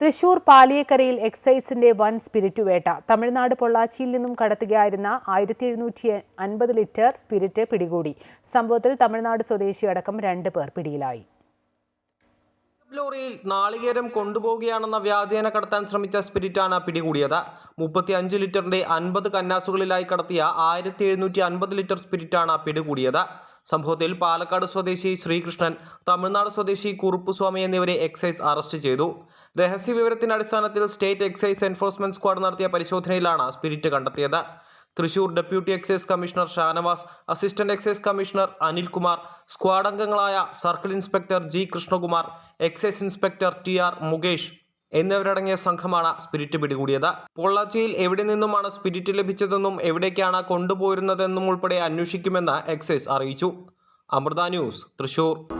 തൃശൂർ പാലിയക്കരയിൽ എക്സൈസിന്റെ വൻ സ്പിരിറ്റ് വേട്ട. തമിഴ്നാട് പൊള്ളാച്ചിയിൽ നിന്നും കടത്തുകയായിരുന്ന ആയിരത്തി എഴുന്നൂറ്റി അൻപത് ലിറ്റർ സ്പിരിറ്റ് പിടികൂടി. സംഭവത്തിൽ തമിഴ്നാട് സ്വദേശി അടക്കം രണ്ട് പേർ പിടിയിലായി. ലോറിയിൽ നാളികേരം കൊണ്ടുപോവുകയാണെന്ന വ്യാജേന കടത്താൻ ശ്രമിച്ച സ്പിരിറ്റാണ് പിടികൂടിയത്. മുപ്പത്തി അഞ്ച് ലിറ്ററിന്റെ അൻപത് കന്നാസുകളിലായി കടത്തിയ ആയിരത്തി എഴുന്നൂറ്റി അൻപത് ലിറ്റർ സ്പിരിറ്റാണ് പിടികൂടിയത്. സംഭവത്തിൽ പാലക്കാട് സ്വദേശി ശ്രീകൃഷ്ണൻ തമിഴ്നാട് സ്വദേശി കുറുപ്പുസ്വാമി എന്നിവരെ എക്സൈസ് അറസ്റ്റ് ചെയ്തു. രഹസ്യ വിവരത്തിന്റെ അടിസ്ഥാനത്തിൽ സ്റ്റേറ്റ് എക്സൈസ് എൻഫോഴ്സ്മെന്റ് സ്ക്വാഡ് നടത്തിയ പരിശോധനയിലാണ് സ്പിരിറ്റ് കണ്ടെത്തിയത്. Thrissur deputy excise commissioner Shanavas assistant excise commissioner Anilkumar squad അംഗങ്ങളായ circle inspector G Krishnakumar excise inspector T R Mukesh എന്നിവരടങ്ങിയ സംഘമാണ് സ്പിരിറ്റ് പിടികൂടിയത്. പൊള്ളാച്ചിയിൽ എവിടെ നിന്നുമാണ് സ്പിരിറ്റ് ലഭിച്ചതെന്നും എവിടേക്കാണ് കൊണ്ടുപോയിരുന്നതെന്നും ഉൾപ്പെടെ അന്വേഷിക്കുമെന്ന് എക്സൈസ് അറിയിച്ചു. അമൃത ന്യൂസ് തൃശൂർ.